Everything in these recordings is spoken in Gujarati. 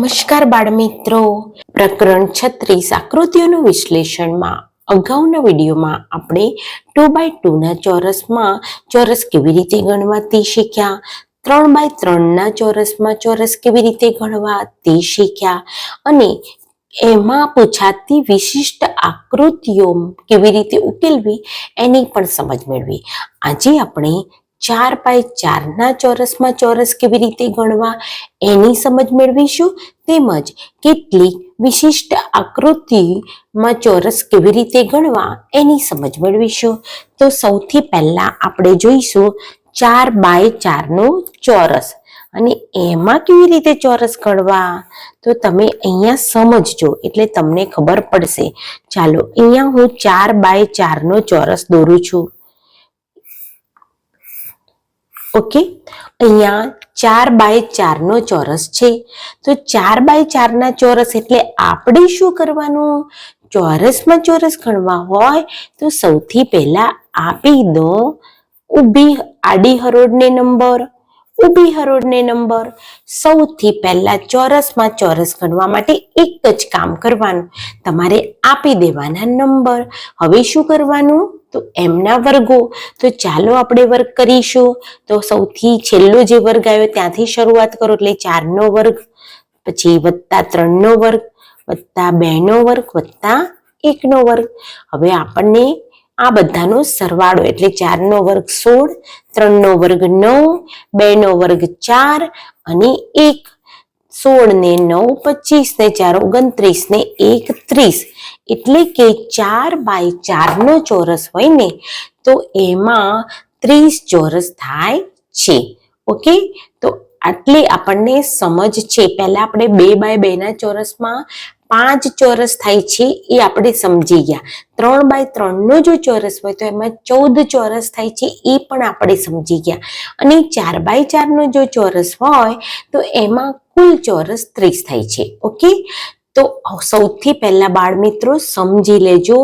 નમસ્કાર બાળમિત્રો. પ્રકરણ છત્રીસ આકૃતિઓનું વિશ્લેષણમાં અગાઉના વિડીયોમાં આપણે ટુ બાય ટુના ચોરસમાં ચોરસ કેવી રીતે ગણવા તે શીખ્યા? ત્રણ બાય ત્રણના ચોરસમાં ચોરસ કેવી રીતે ગણવા તે શીખ્યા? અને એમાં પૂછાતી વિશિષ્ટ આકૃતિઓ કેવી રીતે ઉકેલવી એની પણ સમજ મેળવી. આજે આપણે ચાર બાય ચારના ચોરસમાં ચોરસ કેવી રીતે ગણવા એની સમજ મેળવીશું? તેમજ કેટલીક વિશિષ્ટ આકૃતિમાં ચોરસ કેવી રીતે ગણવા એની સમજ મેળવીશું. તો સૌથી પહેલાં આપણે જોઈશું ચાર બાય ચારનો ચોરસ. અને એમાં કેવી રીતે ચોરસ ગણવા? તો તમે અહીંયા સમજજો, એટલે તમને ખબર પડશે. ચાલો, અહીંયા હું ચાર બાય ચારનો ચોરસ દોરું છું. ઓકે? અહીંયા ચાર બાય ચારનો ચોરસ છે. તો ચાર બાય ચારના ચોરસ એટલે આપણે શું કરવાનું? ચોરસમાં ચોરસ ગણવા હોય તો સૌથી પહેલા આપી દો. ઊભી આડી હરોળને નંબર. ઊભી હરોળને નંબર સૌથી પહેલા ચોરસમાં ચોરસ ગણવા માટે એક જ કામ કરવાનું. તમારે આપી દેવાના નંબર. હવે શું કરવાનું? તો એમના વર્ગો. તો ચાલો આપણે વર્ગ કરીશું. તો સૌથી છેલ્લો જે વર્ગ આવ્યો ત્યાંથી શરૂઆત કરો એટલે ચારનો વર્ગ, પછી વત્તા ત્રણનો વર્ગ, વત્તા બેનો વર્ગ, વત્તા એકનો વર્ગ. હવે આપણને આ બધાનો સરવાળો એટલે ચારનો વર્ગ સોળ, ત્રણનો વર્ગ નવ, બેનો વર્ગ ચાર અને એક. સોળ ને નવ પચીસ ને ચાર ઓગણત્રીસ ને એક, ત્રીસ. એટલે કે ચાર બાય ચારનો ચોરસ હોય ને, તો એમાં ત્રીસ ચોરસ થાય છે. ઓકે? તો આટલી આપણને સમજ છે. પહેલા આપણે બે બાય બે ના ચોરસમાં પાંચ ચોરસ થાય છે, એ આપણે સમજી ગયા. ત્રણ બાય ત્રણનો જો ચોરસ હોય તો એમાં ચૌદ ચોરસ થાય છે, એ પણ આપણે સમજી ગયા. અને ચાર બાય ચારનો જો ચોરસ હોય તો એમાં કુલ ચોરસ ત્રીસ થાય છે, ઓકે? તો સૌથી પહેલા બાળ મિત્રો સમજી લેજો,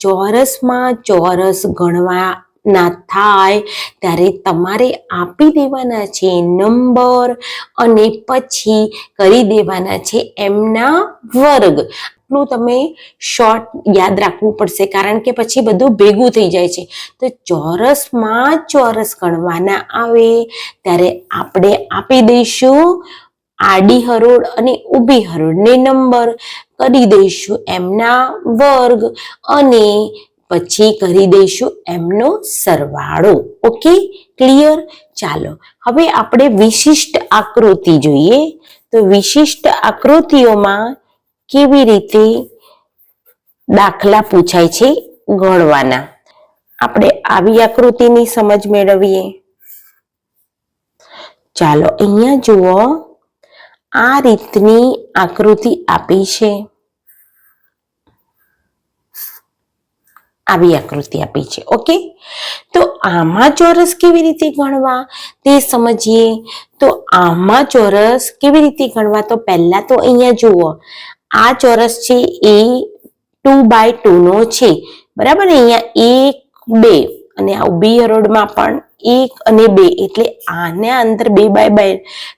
ચોરસમાં ચોરસ ગણવા ના થાય, ત્યારે તમારે આપી દેવાના છે નંબર અને પછી કરી દેવાના છે એમના વર્ગ. આટલું તમે શોર્ટ યાદ રાખવું પડશે, કારણ કે પછી બધું ભેગું થઈ જાય છે. તો ચોરસમાં ચોરસ ગણવાના આવે, ત્યારે આપણે આપી દઈશું આડી હરોળ અને ઊભી હરોળને નંબર. કરી દઈશું એમના વર્ગ અને પછી કરી દઈશું એમનો સરવાળો. ઓકે ક્લિયર ચાલો. હવે આપણે વિશિષ્ટ આકૃતિ જોઈએ. તો વિશિષ્ટ આકૃતિઓમાં કેવી રીતે દાખલા પૂછાય છે ગણવાના? આપણે આવી આકૃતિની સમજ મેળવીએ. ચાલો, અહીંયા જુઓ. આ રીતની આકૃતિ આપી છે. આવી આકૃતિ આપી છે, ઓકે? તો આમાં ચોરસ કેવી રીતે ગણવા? તે સમજીએ. તો આમાં ચોરસ કેવી રીતે ગણવા? તો પહેલા તો અહીંયા જુઓ. આ ચોરસ છે એ ટુ બાય ટુ નો છે. બરાબર અહીંયા એક, બે અને આ ઊભી હરોળમાં પણ એક અને બે, એટલે આના અંદર બે બાય બે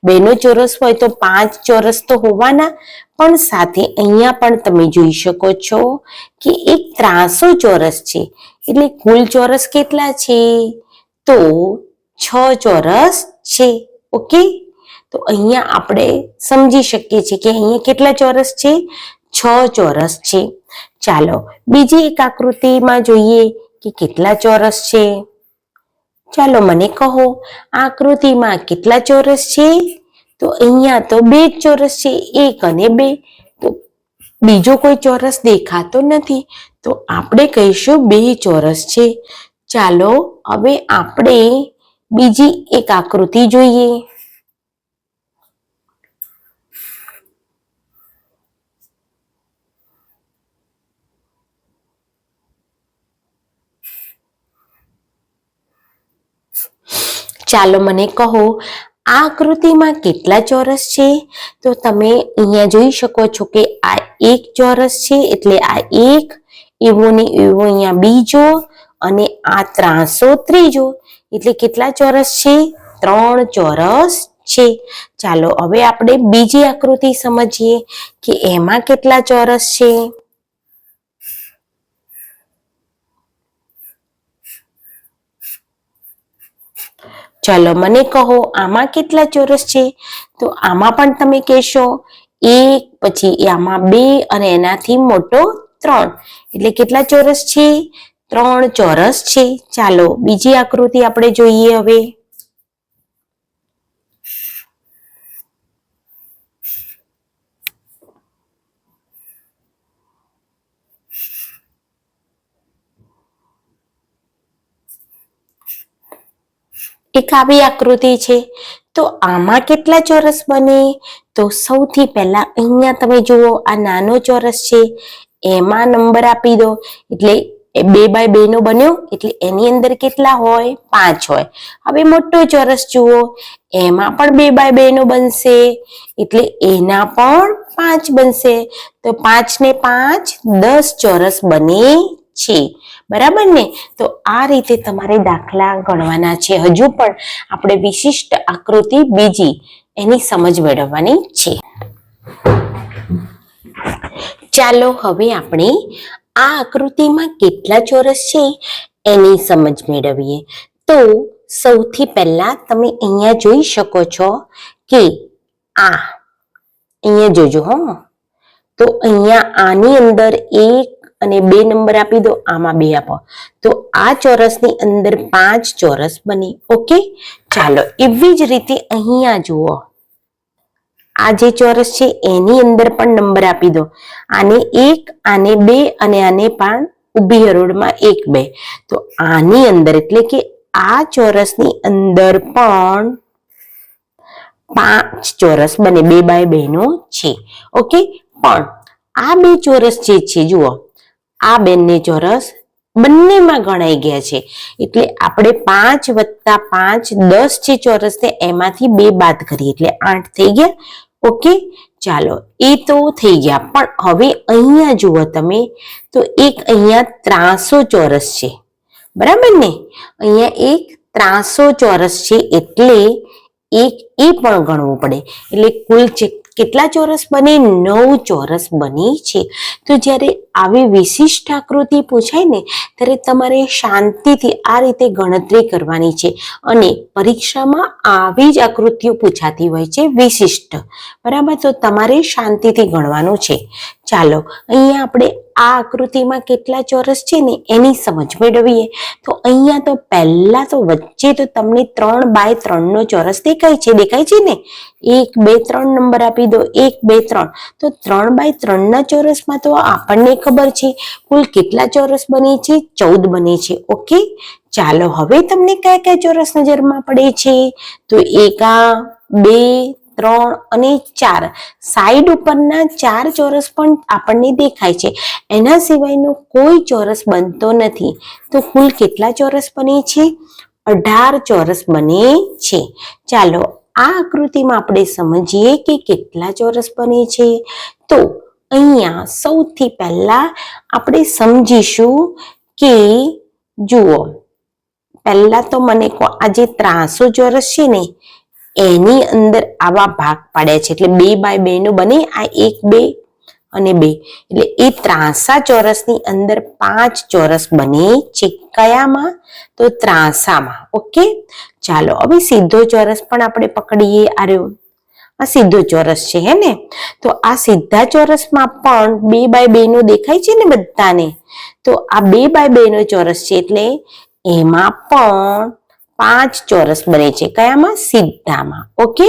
બેનો ચોરસ હોય તો પાંચ ચોરસ તો હોવાના, પણ સાથે અહીંયા પણ તમે જોઈ શકો છો કે એક ત્રાસો ચોરસ છે. એટલે કુલ ચોરસ કેટલા છે? તો છ ચોરસ છે, ઓકે? તો અહીંયા આપણે સમજી શકીએ છીએ કે અહીંયા કેટલા ચોરસ છે? છ ચોરસ છે. ચાલો, બીજી એક આકૃતિમાં જોઈએ કે કેટલા ચોરસ છે? ચાલો મને કહો, આકૃતિમાં કેટલા ચોરસ છે? તો અહીંયા તો બે ચોરસ છે, એક અને બે. તો બીજો કોઈ ચોરસ દેખાતો નથી. તો આપણે કહીશું બે ચોરસ છે. ચાલો, હવે આપણે બીજી એક આકૃતિ જોઈએ. ચાલો મને કહો, આ આકૃતિમાં કેટલા ચોરસ છે? તો તમે અહીંયા જોઈ શકો છો કે આ એક ચોરસ છે, એટલે આ એક, એવો ને એવો અહીંયા બીજો, અને આ ત્રાસો ત્રીજો. એટલે કેટલા ચોરસ છે? ત્રણ ચોરસ છે. ચાલો હવે આપણે બીજી આકૃતિ સમજીએ કે એમાં કેટલા ચોરસ છે. ચલો મને કહો, આમાં કેટલા ચોરસ છે? તો આમાં પણ તમે કહેશો, એક, પછી આમાં બે અને એનાથી મોટો ત્રણ. એટલે કેટલા ચોરસ છે? ત્રણ ચોરસ છે. ચાલો બીજી આકૃતિ આપણે જોઈએ હવે. એક આવી આકૃતિ છે. તો આમાં કેટલા ચોરસ બને? તો સૌથી પહેલા અહીંયા તમે જુઓ, આ નાનો ચોરસ છે. એમાં નંબર આપી દો. એટલે બે બાય બે નો બન્યો. એટલે એની અંદર કેટલા હોય? પાંચ હોય. હવે મોટો ચોરસ જુઓ. એમાં પણ બે બાય બે નો બનશે. એટલે એના પણ પાંચ બનશે. તો પાંચ ને પાંચ દસ ચોરસ બને છે. બરાબર ને? તો આ રીતે તમારે દાખલા ગણવાના છે. હજુ પણ આપણે વિશિષ્ટ આકૃતિ બીજી એની સમજ મેળવવાની છે. ચાલો હવે આપણે આ આકૃતિમાં કેટલા ચોરસ છે એની સમજ મેળવીએ. તો સૌથી પહેલા તમે અહીંયા જોઈ શકો છો કે આ, અહીંયા જોજો હો. તો અહીંયા આની અંદર એક અને બે નંબર આપી દો, આમાં બે આપો. તો આ ચોરસની અંદર પાંચ ચોરસ બને, ઓકે? ચાલો, એવી જ રીતે અહીંયા જુઓ. આ જે ચોરસ છે, એની અંદર પણ નંબર આપી દો. આને એક, આને બે અને આને પણ ઊભી હરોળમાં એક, બે. તો આની અંદર એટલે કે આ ચોરસની અંદર પણ પાંચ ચોરસ બને, બે બાય બેનો છે, ઓકે? પણ આ બે ચોરસ જે છે, જુઓ. આ બંને ચોરસ બંનેમાં ગણાઈ ગયા છે. એટલે આપણે પાંચ વત્તા પાંચ દસ છે ચોરસ છે, એમાંથી બે બાદ કરીએ. એટલે આઠ થઈ ગયા. ઓકે, ચાલો. એ તો થઈ ગયા. પણ હવે અહીંયા જુઓ તમે, તો એક અહીંયા ત્રાસો ચોરસ છે. બરાબર ને? અહીંયા એક ત્રાસો ચોરસ છે, એટલે એક એ પણ ગણવું પડે. એટલે કુલ છે- કેટલા ચોરસ બને? નવ ચોરસ બની છે. તો જ્યારે આવી વિશિષ્ટ આકૃતિ પૂછાય ને, ત્યારે તમારે શાંતિથી આ રીતે ગણતરી કરવાની છે. અને પરીક્ષામાં આવી જ આકૃતિઓ પૂછાતી હોય છે, વિશિષ્ટ. બરાબર? તો તમારે શાંતિથી ગણવાનું છે. ચાલો, અહીંયા આપણે આ આકૃતિમાં કેટલા ચોરસ છે ને એની સમજ મેળવીએ. તો અહીંયા તો પહેલા તો વચ્ચે તો તમને ત્રણ બાય ત્રણ નો ચોરસ દેખાય છે. દેખાય છે ને? એક, બે, ત્રણ નંબર આપી દો. એક, બે, ત્રણ. તો ત્રણ બાય ત્રણ ના ચોરસમાં તો આપણને ખબર છે કુલ કેટલા ચોરસ બને છે? ચૌદ બને છે. ઓકે? ચાલો હવે તમને કયા કયા ચોરસ નજરમાં પડે છે? તો એક બે ત્રણ અને ચાર. સાઈડ ઉપરના ચાર ચોરસ પણ આપણને દેખાય છે. એના સિવાયનો કોઈ ચોરસ બનતો નથી. તો કુલ કેટલા ચોરસ બને છે? અઢાર ચોરસ બને છે. ચાલો આ આકૃતિમાં આપણે સમજીએ કે કેટલા ચોરસ બને છે. તો અહીંયા સૌથી પહેલા આપણે સમજીશું કે જુઓ, પહેલા તો મને આ જે ત્રાસો ચોરસ છે ને એની અંદર આવા ભાગ પાડ્યા છે. એટલે બે બાય બે નું બને, આ એક બે અને બે. એટલે એ ત્રાસા ચોરસની અંદર પાંચ ચોરસ બને છે કયામાં? તો ત્રાસામાં. ઓકે? ચાલો, હવે સીધો ચોરસ પણ આપણે પકડીએ. આર્યો આ સીધો ચોરસ છે, હે ને? તો આ સીધા ચોરસમાં પણ બે બાય બે નું દેખાય છે ને બધાને? તો આ બે બાય બે નો ચોરસ છે, એટલે એમાં પણ પાંચ ચોરસ બને છે. કયામાં? સીધામાં. ઓકે?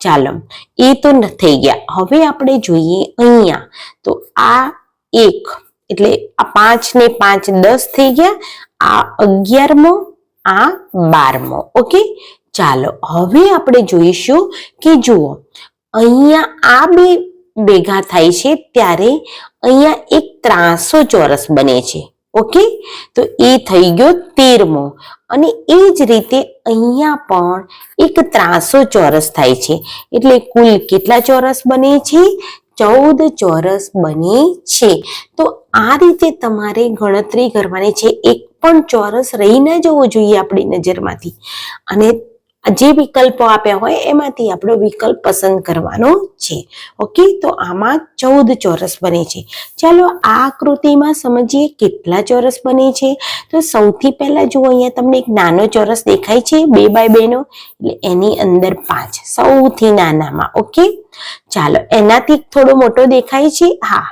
ચાલો. એ તો થઈ ગયા. હવે આપણે જોઈએ અહીંયા. તો આ એક, એટલે આ પાંચ ને પાંચ દસ થઈ ગયા. આ અગિયારમો, આ બારમો. ઓકે? ચાલો. હવે આપણે જોઈશું કે જુઓ, અહીંયા આ બે ભેગા થાય છે ત્યારે અહીંયા એક ત્રાસો ચોરસ બને છે. ઓકે? તો એ થઈ ગયો તેરમો. અને એ જ રીતે અહીંયા પણ એક ત્રાસો ચોરસ થાય છે. એટલે કુલ કેટલા ચોરસ બને છે? ચૌદ ચોરસ બને છે. તો આ રીતે તમારે ગણતરી કરવાની છે. એક પણ ચોરસ રહી ન જવો જોઈએ આપણી નજરમાંથી. અને જે વિકલ્પો આપ્યા હોય એમાંથી આપણો વિકલ્પ પસંદ કરવાનો છે. ઓકે તો આમાં ચૌદ ચોરસ બને છે. ચાલો આ આકૃતિમાં સમજીએ કેટલા ચોરસ બને છે. તો સૌથી પહેલા જુઓ, અહીંયા તમને એક નાનો ચોરસ દેખાય છે, બે બાય બેનો, એટલે એની અંદર પાંચ. સૌથી નાનામાં ઓકે ચાલો, એનાથી થોડો મોટો દેખાય છે. હા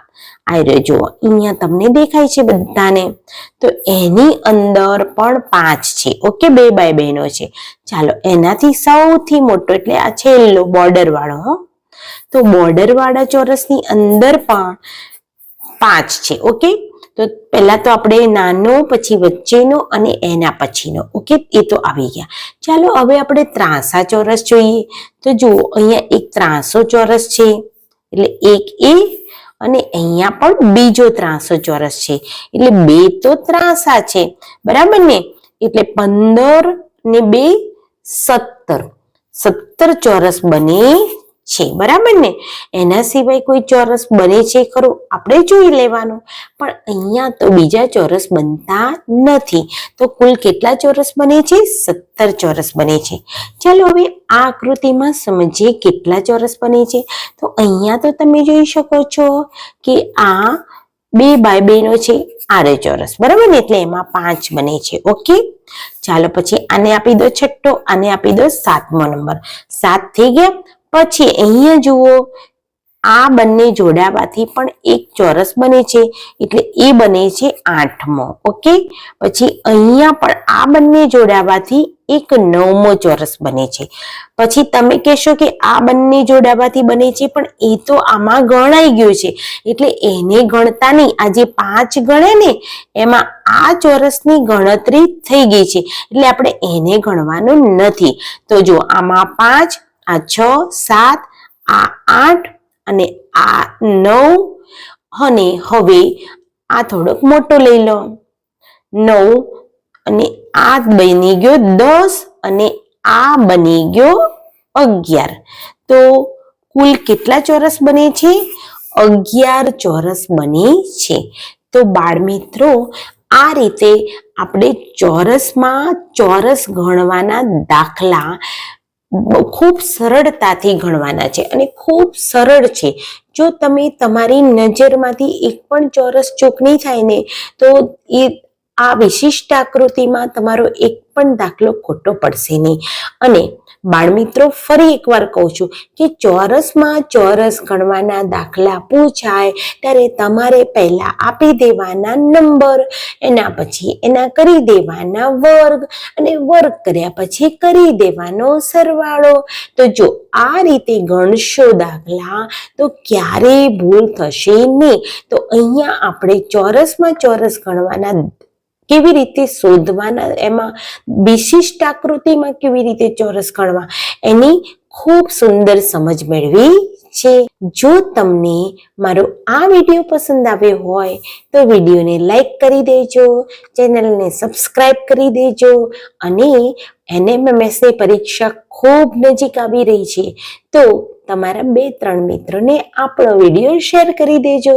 આ રહ્યો. જુઓ, અહીંયા તમને દેખાય છે બધાને. તો એની અંદર પણ પાંચ છે. ઓકે, બે બાય બેનો છે. ચાલો, એનાથી સૌથી મોટો, એટલે આ છેલ્લો બોર્ડર વાળો, હો. તો બોર્ડર વાળા ચોરસની અંદર પણ પાંચ છે, ઓકે? તો પહેલા તો આપણે નાનો, પછી વચ્ચેનો અને એના પછીનો, ઓકે? એ તો આવી ગયા. ચાલો, હવે આપણે ત્રાંસા ચોરસ જોઈએ. તો જુઓ, અહીંયા એક ત્રાંસો ચોરસ છે. એટલે એક એ અને અહીંયા પણ બીજો ત્રાંસો ચોરસ છે. એટલે બે તો ત્રાંસા છે. બરાબર ને? એટલે પંદર ને બે સત્તર. સત્તર ચોરસ બને છે, બરાબર ને? એના સિવાય કોઈ ચોરસ બને છે ખરું? આપણે જોઈ લેવાનું. પણ અહીંયા તો બીજા ચોરસ બનતા નથી. તો કુલ કેટલા ચોરસ બને છે? સત્તર ચોરસ બને છે. ચાલો હવે આ આકૃતિમાં સમજીએ કેટલા ચોરસ બને છે. તો અહીંયા તો તમે જોઈ શકો છો કે આ બે બાય બે નો છે, આરે ચોરસ. બરાબર ને? એટલે એમાં પાંચ બને છે. ઓકે? ચાલો પછી આને આપી દો છઠ્ઠો, આને આપી દો સાતમો નંબર. સાત થઈ ગયા. પછી અહીંયા જુઓ, આ બંને જોડાવાથી પણ એક ચોરસ બને છે, એટલે એ બને છે આઠમો, ઓકે? પછી અહીંયા પણ આ બંને જોડાવાથી એક નવમો ચોરસ બને છે. પછી તમે કહેશો કે આ બંને જોડાવાથી બને છે, પણ એ તો આમાં ગણાઈ ગયું છે, એટલે એને ગણતા નહીં. આ જે પાંચ ગણે ને, એમાં આ ચોરસની ગણતરી થઈ ગઈ છે, એટલે આપણે એને ગણવાનું નથી. તો જો આમાં પાંચ આ છ, સાત, આ આઠ અને આ નવ. અને હવે આ થોડોક મોટો લઈ લો. નવ અને આ બની ગયો દસ અને આ બની ગયો અગિયાર. તો કુલ કેટલા ચોરસ બને છે? અગિયાર ચોરસ બને છે. તો બાળ મિત્રો આ રીતે આપણે ચોરસમાં ચોરસ ગણવાના દાખલા ખૂબ સરળતાથી ગણવાના છે અને ખૂબ સરળ છે. જો તમે તમારી નજરમાંથી એક પણ ચોરસ ચૂક નહીં થાય ને, તો એ આ વિશિષ્ટ આકૃતિમાં તમારો એક પણ દાખલો ખોટો પડશે નહીં. અને બાળમિત્રો ફરી એકવાર કહું છું કે ચોરસમાં ચોરસ ગણવાના દાખલા પૂછાય, ત્યારે તમારે પહેલા આપી દેવાના નંબર, એના પછી એના કરી દેવાના વર્ગ, અને વર્ગ કર્યા પછી કરી દેવાનો સરવાળો. તો જો આ રીતે ગણશો દાખલા, તો ક્યારેય ભૂલ થશે નહીં. તો અહીંયા આપણે ચોરસમાં ચોરસ ગણવાના કેવી રીતે શોધવાના, એમાં વિશિષ્ટ આકૃતિમાં કેવી રીતે ચોરસ ગણવા, એની ખૂબ સુંદર સમજ મેળવી છે. જો તમને મારો આ વીડિયો પસંદ આવ્યો હોય, તો વિડીયોને લાઈક કરી દેજો, ચેનલને સબસ્ક્રાઈબ કરી દેજો અને એનએમએમએસની પરીક્ષા ખૂબ નજીક આવી રહી છે. તો તમારા બે ત્રણ મિત્રોને આપણો વીડિયો શેર કરી દેજો.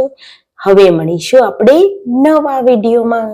હવે મળીશું આપણે નવા વિડીયોમાં.